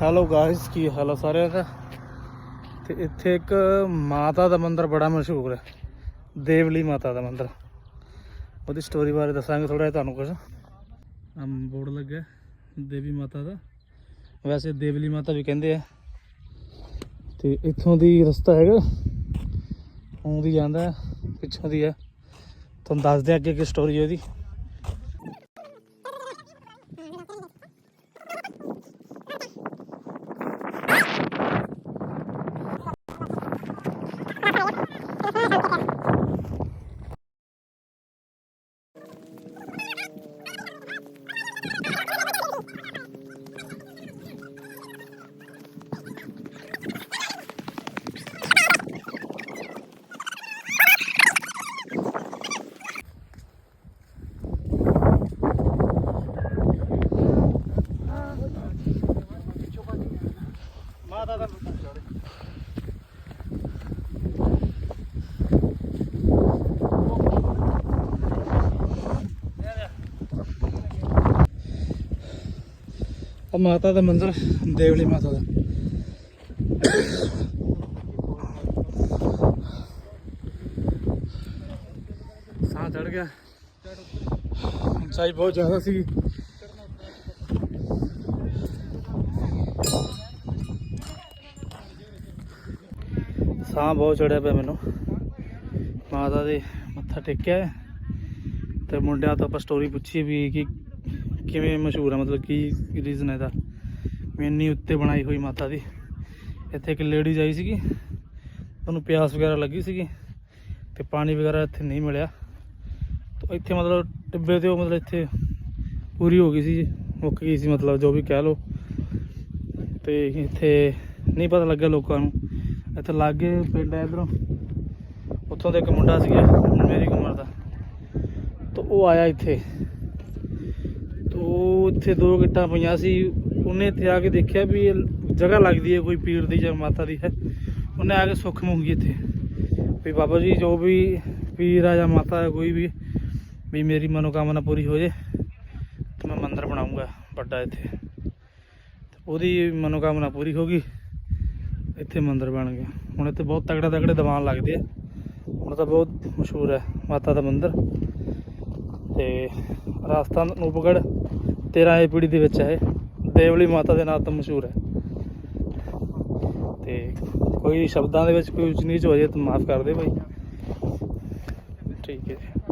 Hello guys ਕੀ ਹਾਲ ਆ ਸਾਰਿਆਂ ਦਾ ਤੇ ਇੱਥੇ ਇੱਕ ਮਾਤਾ ਦਾ ਮੰਦਿਰ ਬੜਾ ਮਸ਼ਹੂਰ ਹੈ ਦੇਵਲੀ ਮਾਤਾ ਦਾ ਮੰਦਿਰ ਉਹਦੀ ਸਟੋਰੀ ਬਾਰੇ ਦੱਸਾਂਗੇ ਥੋੜਾ ਜਿਹਾ ਤੁਹਾਨੂੰ ਕੁਝ ਅਮ ਬੋਰਡ ਲੱਗਾ ਦੇਵੀ ਮਾਤਾ ਦਾ ਵੈਸੇ ਦੇਵਲੀ ਮਾਤਾ ਵੀ ਕਹਿੰਦੇ ਆ ਤੇ ਇੱਥੋਂ ਦੀ ਰਸਤਾ ਹੈਗਾ ਆਉਂਦੀ ਜਾਂਦਾ ਪਿੱਛੋਂ ਦੀ ਹੈ ਤੁਹਾਨੂੰ ਦੱਸਦੇ ਅੱਗੇ ਕੀ ਸਟੋਰੀ ਉਹਦੀ ਆ ਮਾਤਾ ਦਾ ਮੰਦਿਰ ਦੇਵਲੀ ਮਾਤਾ ਦਾ। ਸਾਹ ਚੜ ਗਿਆ। ਉਚਾਈ ਬਹੁਤ ਜ਼ਿਆਦਾ ਸੀ ਸਾਹ ਬਹੁਤ ਚੜਿਆ ਪਿਆ ਮੈਨੂੰ। ਮਾਤਾ ਦੇ ਮੱਥਾ ਟੇਕਿਆ ਹੈ। ਤੇ ਮੁੰਡਿਆਂ ਤੋਂ ਆਪਾਂ ਸਟੋਰੀ ਪੁੱਛੀ ਵੀ ਕਿ ਕਿਵੇਂ ਮਸ਼ਹੂਰ ਹੈ ਮਤਲਬ ਕੀ ਰੀਜ਼ਨ ਹੈ ਇਹਦਾ। ਵੀ ਇੰਨੀ ਉੱਤੇ ਬਣਾਈ ਹੋਈ ਮਾਤਾ ਦੀ। ਇੱਥੇ ਇੱਕ ਲੇਡੀਜ਼ ਆਈ ਸੀਗੀ। ਉਹਨੂੰ ਪਿਆਸ ਵਗੈਰਾ ਲੱਗੀ ਸੀਗੀ। ਤੇ ਪਾਣੀ ਵਗੈਰਾ ਇੱਥੇ ਨਹੀਂ ਮਿਲਿਆ। ਤਾਂ ਇੱਥੇ ਮਤਲਬ ਟਿੱਬੇ ਤੇ ਉਹ ਮਤਲਬ ਇੱਥੇ ਪੂਰੀ ਹੋ ਗਈ ਸੀ। ਮੁੱਕ ਗਈ ਸੀ ਮਤਲਬ ਜੋ ਵੀ ਕਹਿ ਲਓ। ਤੇ ਇੱਥੇ ਨਹੀਂ ਪਤਾ ਲੱਗਿਆ ਲੋਕਾਂ ਨੂੰ। ਇੱਥੇ ਲਾਗੇ ਪਿੰਡ ਹੈ ਇਧਰੋਂ। ਉੱਥੋਂ ਦਾ ਇੱਕ ਮੁੰਡਾ ਸੀਗਾ, ਮੇਰੀ ਉਮਰ ਦਾ। ਤਾਂ ਉਹ ਆਇਆ ਇੱਥੇ। ਤਾਂ ਉਹ ਇੱਥੇ ਦੋ ਗਿੱਟਾਂ ਪਈਆਂ ਸੀ। ਉਹਨੇ ਇੱਥੇ ਆ ਕੇ ਦੇਖਿਆ ਵੀ ਇਹ ਜਗ੍ਹਾ ਲੱਗਦੀ ਹੈ ਕੋਈ ਪੀਰ ਦੀ ਜਾਂ ਮਾਤਾ ਦੀ, ਹੈ। ਉਹਨੇ ਆ ਕੇ ਸੁੱਖ ਮੰਗੀ ਇੱਥੇ। ਵੀ ਬਾਬਾ ਜੀ, ਜੋ ਵੀ ਪੀਰ ਆ ਜਾਂ ਮਾਤਾ ਹੈ ਕੋਈ ਵੀ ਵੀ ਮੇਰੀ ਮਨੋਕਾਮਨਾ ਪੂਰੀ ਹੋ ਜੇ, ਤੇ ਮੈਂ ਮੰਦਿਰ ਬਣਾਉਂਗਾ ਵੱਡਾ ਇੱਥੇ। ਉਹਦੀ ਮਨੋਕਾਮਨਾ ਪੂਰੀ ਹੋ ਗਈ। ਇੱਥੇ ਮੰਦਿਰ ਬਣ ਗਿਆ ਹੁਣ ਇੱਥੇ ਬਹੁਤ ਤਗੜੇ ਤਗੜੇ ਦੀਵਾਨ ਲੱਗਦੇ ਆ। ਹੁਣ ਤਾਂ ਬਹੁਤ ਮਸ਼ਹੂਰ ਹੈ ਮਾਤਾ ਦਾ ਮੰਦਿਰ। ਤੇ ਰਾਜਸਥਾਨ ਨੂਪਗੜ 13 ਪੀੜੀ ਦੇ ਵਿੱਚ ਹੈ ਦੇਵਲੀ ਮਾਤਾ ਦੇ ਨਾਂ ਤੋਂ ਮਸ਼ਹੂਰ ਹੈ। ਤੇ ਕੋਈ ਸ਼ਬਦਾਂ ਦੇ ਵਿੱਚ ਕੋਈ ਉਚ ਨੀਚ ਹੋ ਜਾਏ ਤਾਂ ਮਾਫ ਕਰ ਦੇ ਭਾਈ ਠੀਕ ਹੈ ਜੀ।